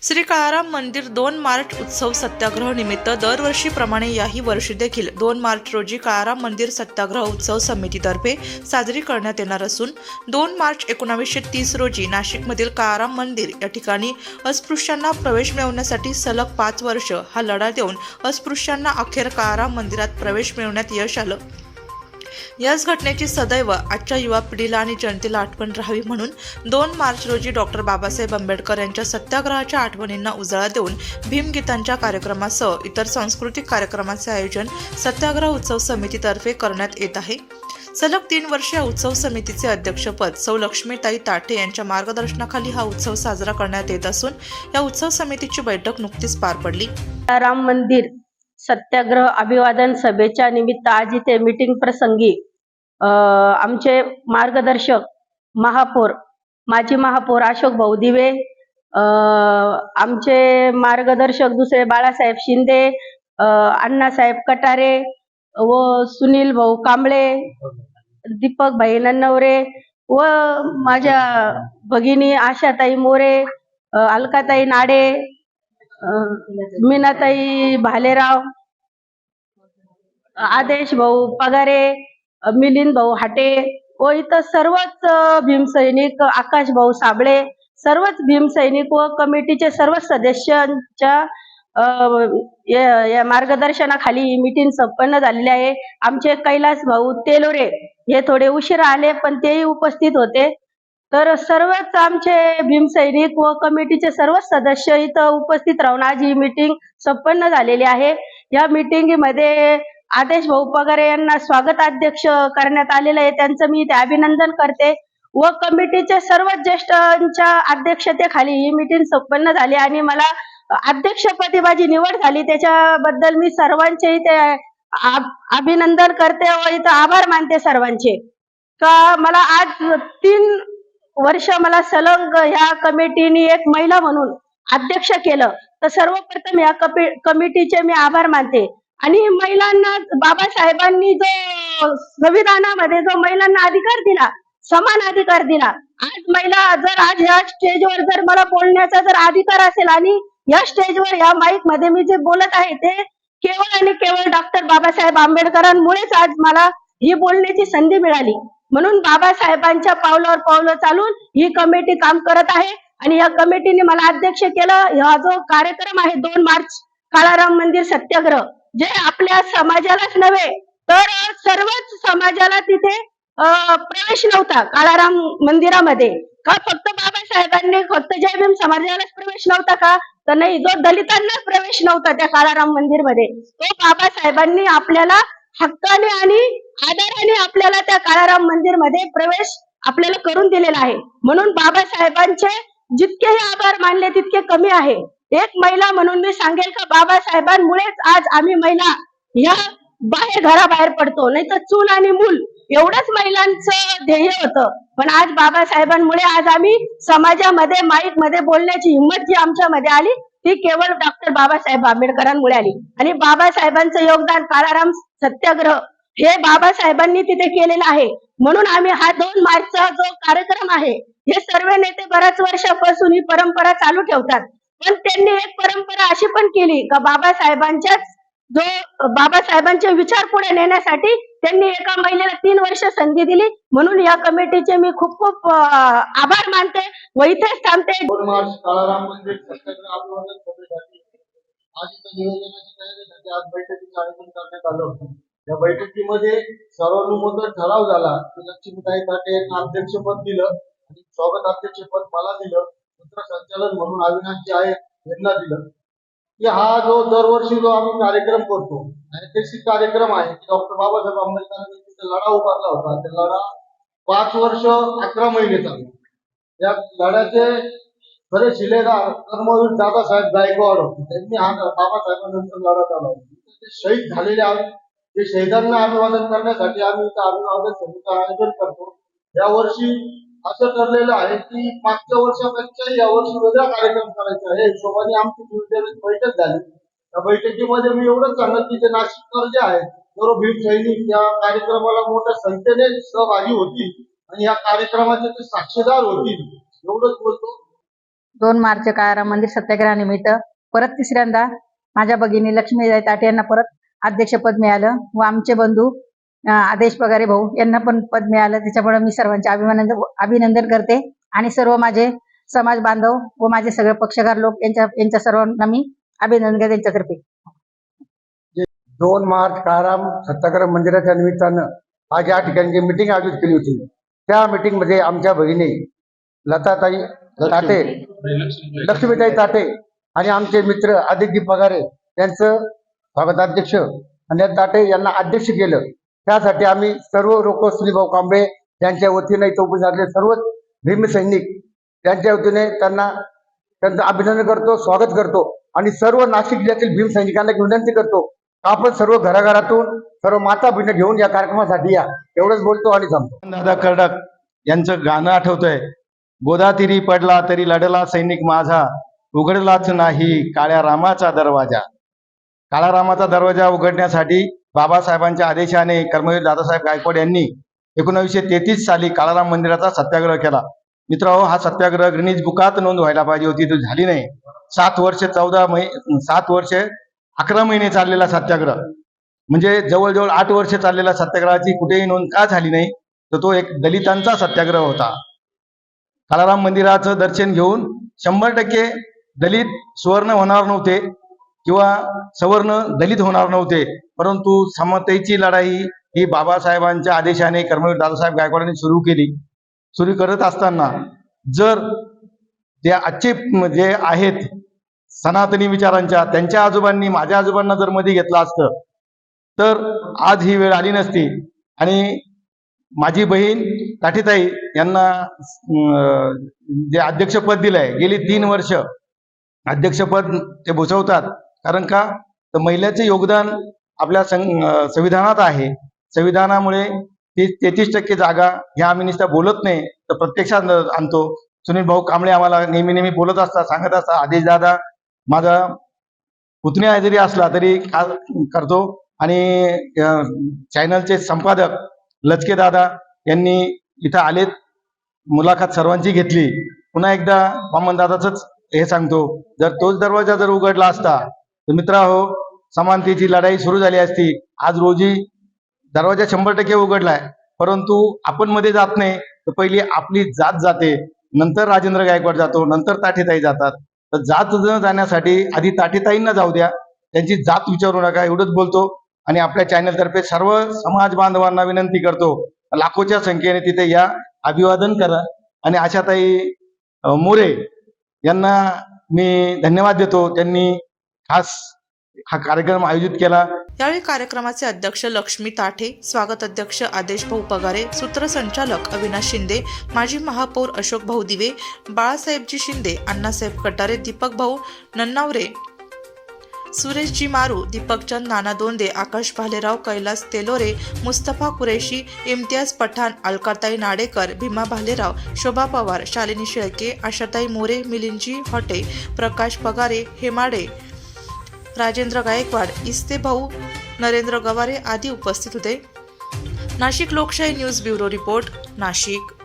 श्री काळाराम मंदिर दोन मार्च उत्सव सत्याग्रह निमित्त दरवर्षीप्रमाणे याही वर्षी देखील दोन मार्च रोजी काळाराम मंदिर सत्याग्रह उत्सव समितीतर्फे साजरी करण्यात येणार असून दोन मार्च एकोणावीसशे तीस रोजी नाशिकमधील काळाराम मंदिर या ठिकाणी अस्पृश्यांना प्रवेश मिळवण्यासाठी सलग पाच वर्ष हा लढा देऊन अस्पृश्यांना अखेर काळाराम मंदिरात प्रवेश मिळवण्यात यश आलं. याच घटनेची सदैव आजच्या युवा पिढीला आणि जनतेला आठवण राहावी म्हणून दोन मार्च रोजी डॉक्टर बाबासाहेब आंबेडकर यांच्या सत्याग्रहाच्या आठवणींना उजाळा देऊन भीमगीतांच्या कार्यक्रमासह इतर सांस्कृतिक कार्यक्रमाचे आयोजन सत्याग्रह उत्सव समितीतर्फे करण्यात येत आहे. सलग तीन वर्ष या उत्सव समितीचे अध्यक्षपद सौ लक्ष्मीताई ताठे यांच्या मार्गदर्शनाखाली हा उत्सव साजरा करण्यात येत असून या उत्सव समितीची बैठक नुकतीच पार पडली. राम मंदिर सत्याग्रह अभिवादन सभेच्या निमित्त आज इथे मीटिंग प्रसंगी आमचे मार्गदर्शक महापौर माजी महापौर अशोक भाऊ दिवे आमचे मार्गदर्शक दुसरे बाळासाहेब शिंदे अण्णासाहेब कटारे व सुनील भाऊ कांबळे दीपक भाई नन्नवरे व माझ्या भगिनी आशाताई मोरे अलकाताई नाडे मीनाताई भालेराव आदेश भाऊ पगारे मिलिंद भाऊ हाटे. व इथं सर्वच भीमसैनिक आकाश भाऊ साबळे सर्वच भीमसैनिक व कमिटीचे सर्व सदस्यांच्या मार्गदर्शनाखाली ही मीटिंग संपन्न झालेली आहे. आमचे कैलास भाऊ तेलोरे हे थोडे उशिरा आले पण तेही उपस्थित होते. तर सर्वच आमचे भीमसैनिक व कमिटीचे सर्व सदस्य इथं उपस्थित राहून आज ही मिटिंग संपन्न झालेली आहे. या मिटिंगमध्ये आदेश भाऊ पगारे यांना स्वागताध्यक्ष करण्यात आलेलं आहे. त्यांचं मी ते अभिनंदन करते. व कमिटीचे सर्व ज्येष्ठांच्या अध्यक्षतेखाली ही मिटिंग संपन्न झाली आणि मला अध्यक्षपदी माझी निवड झाली. त्याच्याबद्दल मी सर्वांचे इथे अभिनंदन करते व इथं आभार मानते सर्वांचे. का मला आज तीन वर्ष मला सलंग ह्या कमिटीने एक महिला म्हणून अध्यक्ष केलं. तर सर्वप्रथम या कमिटीचे मी आभार मानते. आणि महिलांना बाबासाहेबांनी जो संविधानामध्ये जो महिलांना अधिकार दिला समान अधिकार दिला आज महिला जर आज या स्टेजवर जर मला बोलण्याचा जर अधिकार असेल आणि या स्टेजवर या माईकमध्ये मी जे बोलत आहे ते केवळ आणि केवळ डॉक्टर बाबासाहेब आंबेडकरांमुळेच आज मला ही बोलण्याची संधी मिळाली. म्हणून बाबासाहेबांच्या पावलावर पावलं चालून ही कमिटी काम करत आहे आणि या कमिटीने मला अध्यक्ष केलं. हा जो कार्यक्रम आहे दोन मार्च काळाराम मंदिर सत्याग्रह. जे आपल्या समाजालाच नव्हे तर सर्वच समाजाला तिथे प्रवेश नव्हता काळाराम मंदिरामध्ये. का फक्त बाबासाहेबांनी फक्त जय भीम समाजालाच प्रवेश नव्हता का? तर नाही जो दलितांनाच प्रवेश नव्हता त्या काळाराम मंदिरमध्ये तो बाबासाहेबांनी आपल्याला हक्काने आणि आदराने आपल्याला त्या काळाराम मंदिरमध्ये प्रवेश आपल्याला करून दिलेला आहे. म्हणून बाबासाहेबांचे जितकेही आभार मानले तितके कमी आहे. एक महिला म्हणून मी सांगेल का बाबासाहेबांमुळेच आज आम्ही महिला या बाहेर घराबाहेर पडतो. नाही तर चूल आणि मूल एवढंच महिलांचं ध्येय होतं. पण आज बाबासाहेबांमुळे आज आम्ही समाजामध्ये माईकमध्ये बोलण्याची हिंमत जी आमच्यामध्ये आली ती केवळ डॉक्टर बाबासाहेब आंबेडकरांमुळे आली. आणि बाबासाहेबांचं योगदान काळाराम सत्याग्रह हे बाबासाहेबांनी तिथे केलेलं आहे. म्हणून आम्ही हा दोन मार्चचा जो कार्यक्रम आहे हे सर्व नेते बऱ्याच वर्षापासून ही परंपरा चालू ठेवतात. पण त्यांनी एक परंपरा अशी पण केली का बाबासाहेबांच्याच जो बाबासाहेबांचे विचार पुढे नेण्यासाठी त्यांनी एका महिलेला तीन वर्ष संधी दिली. म्हणून या कमिटीचे मी खूप खूप आभार मानते व इथेच थांबते. आज करण्यात आलं या बैठकीमध्ये सर्वानुमत ठराव झाला. की लक्ष्मीताई ताटे यांना अध्यक्षपद दिलं आणि स्वागत अध्यक्षपद मला दिलं. सूत्रसंचालन म्हणून अविनाशजी आहे यांना दिलं. की हा जो दरवर्षी जो आम्ही कार्यक्रम करतो ऐतिहासिक कार्यक्रम आहे की डॉक्टर बाबासाहेब आंबेडकरांनी तिथे लढा उभारला होता. ते लढा पाच वर्ष अकरा महिने चालला. या लढ्याचे खरे शिलेदार कर्मवीर दादासाहेब गायकवाड होते. त्यांनी हा बाबासाहेबांनंतर लढा चालवला. ते शहीद झालेले आहेत. ते शहीदांना अभिवादन करण्यासाठी आम्ही इथं अभिवादन सभेचं आयोजन करतो. या वर्षी असं ठरलेलं आहे की मागच्या वर्षापेक्षा या वर्षी वेगळा कार्यक्रम करायचा आहे. हिशोबाने आमची दुर्दैवी बैठक झाली. त्या बैठकीमध्ये मी एवढंच सांगत की जे नाशिककर जे आहेत सर्व भीम सैनिक या कार्यक्रमाला मोठ्या संख्येने सहभागी होतील आणि या कार्यक्रमाचे ते साक्षीदार होतील. एवढंच बोलतो. दोन मार्च काळाराम मंदिर सत्याग्रहानिमित्त परत तिसऱ्यांदा माझ्या भगिनी लक्ष्मीताई ताटे यांना परत अध्यक्षपद मिळालं व आमचे बंधू आदेश पगारे भाऊ यांना पण पद मिळालं. त्याच्यामुळे मी सर्वांचे अभिमान अभिनंदन करते. आणि सर्व माझे समाज बांधव व माझे सगळे पक्षकार लोक यांच्या यांच्या सर्वांना मी अभिनंदन करते त्यांच्यातर्फे. दोन मार्च काळाराम सत्याग्रह मंदिराच्या निमित्तानं आज या ठिकाणी जी मिटिंग आयोजित केली होती त्या मिटिंगमध्ये आमच्या भगिनी लताताई ताटे लक्ष्मीताई ताटे आणि आमचे मित्र आदित्य पगारे यांचं स्वागताध्यक्ष अनिल ताटे यांना अध्यक्ष केलं. त्यासाठी आम्ही सर्व लोक श्रीभाऊ कांबळे यांच्या वतीने इथं उपस्थित सर्वच सर्व भीम यांच्या वतीने त्यांना त्यांचं अभिनंदन करतो स्वागत करतो आणि सर्व नाशिक जिल्ह्यातील भीम सैनिकांना विनंती करतो आपण सर्व घराघरातून सर्व माता बहिणी घेऊन या कार्यक्रमासाठी या. एवढंच बोलतो आणि थांबतो. दादा कर्डक यांचं गाणं आठवतंय. गोदातिरी पडला तरी लढला सैनिक माझा उघडलाच नाही काळ्या रामाचा दरवाजा. काळ्या रामाचा दरवाजा उघडण्यासाठी बाबासाहेबांच्या आदेशाने कर्मवीर दादासाहेब गायकवाड यांनी एकोणीसशे तेहतीस साली काळाराम मंदिराचा सत्याग्रह केला. मित्र हा सत्याग्रह ग्रीनिज बुकात नोंद व्हायला पाहिजे होती ती झाली नाही. सात वर्ष चौदा मै सात वर्ष अकरा महिने चाललेला सत्याग्रह. म्हणजे जवळजवळ आठ वर्ष चाललेल्या सत्याग्रहाची कुठेही नोंद का झाली नाही तर तो एक दलितांचा सत्याग्रह होता. कालाराम मंदिराचं दर्शन घेऊन शंभर टक्के दलित सुवर्ण होणार नव्हते. किंवा सवर्ण दलित होणार नव्हते. परंतु समतेची लढाई ही बाबासाहेबांच्या आदेशाने कर्मवीर दादासाहेब गायकवाडांनी सुरू केली. सुरू करत असताना जर जे आजचे जे आहेत सनातनी विचारांच्या त्यांच्या आजोबांनी माझ्या आजोबांना जर मध्ये घेतलं असतं तर आज ही वेळ आली नसती. आणि माझी बहीण काठीताई यांना अं, जे अध्यक्षपद दिलंय गेली तीन वर्ष. अध्यक्षपद ते भुसवतात कारण का? तर महिलाचे योगदान आपल्या संविधानात आहे. संविधानामुळे ती तेहतीस टक्के जागा ह्या आम्ही नुसत्या बोलत नाही तर प्रत्यक्षात आणतो. सुनील भाऊ कांबळे आम्हाला नेहमी नेहमी बोलत असतात सांगत असतात आदेश दादा माझा पुतण्या जरी असला तरी का करतो. आणि चॅनलचे संपादक लचके दादा यांनी इथं आलेत मुलाखत सर्वांची घेतली. पुन्हा एकदा वामन दादाच हे सांगतो जर तोच दरवाजा जर उघडला असता तर मित्रांनो समानतेची लढाई सुरू झाली असती. आज रोजी दरवाजा शंभर टक्के उघडलाय. परंतु आपण मध्ये जात नाही तर पहिली आपली जात जाते. नंतर राजेंद्र गायकवाड जातो नंतर ताठेताई जातात. तर जात न जाण्यासाठी आधी ताठेताईंना जाऊ द्या. त्यांची जात विचारू नका एवढंच बोलतो. आणि आपल्या चॅनलतर्फे सर्व समाज बांधवांना विनंती करतो लाखोच्या संख्येने तिथे या. अभिवादन करा. आणि आशाताई मोरे यांना मी धन्यवाद देतो. त्यांनी खास हा कार्यक्रम आयोजित केला. यावेळी कार्यक्रमाचे अध्यक्ष लक्ष्मी ताठे स्वागत अध्यक्ष आदेश भाऊ पगारे सूत्रसंचालक अविनाश शिंदे माजी महापौर अशोक भाऊ दिवे बाळासाहेबजी शिंदे अण्णासाहेब कटारे दीपक भाऊ नन्नावरे सुरेशजी मारू दीपकचंद नाना दोंदे आकाश भालेराव कैलास तेलोरे मुस्तफा कुरेशी इम्तियाज पठाण अलकाताई नाडेकर भीमा भालेराव शोभा पवार शालिनी शेळके आशाताई मोरे मिलिंदजी हॉटे प्रकाश पगारे हेमाडे राजेंद्र गायकवाड इस्ते भाऊ नरेंद्र गवारे आदी उपस्थित होते. नाशिक लोकशाही न्यूज ब्युरो रिपोर्ट नाशिक.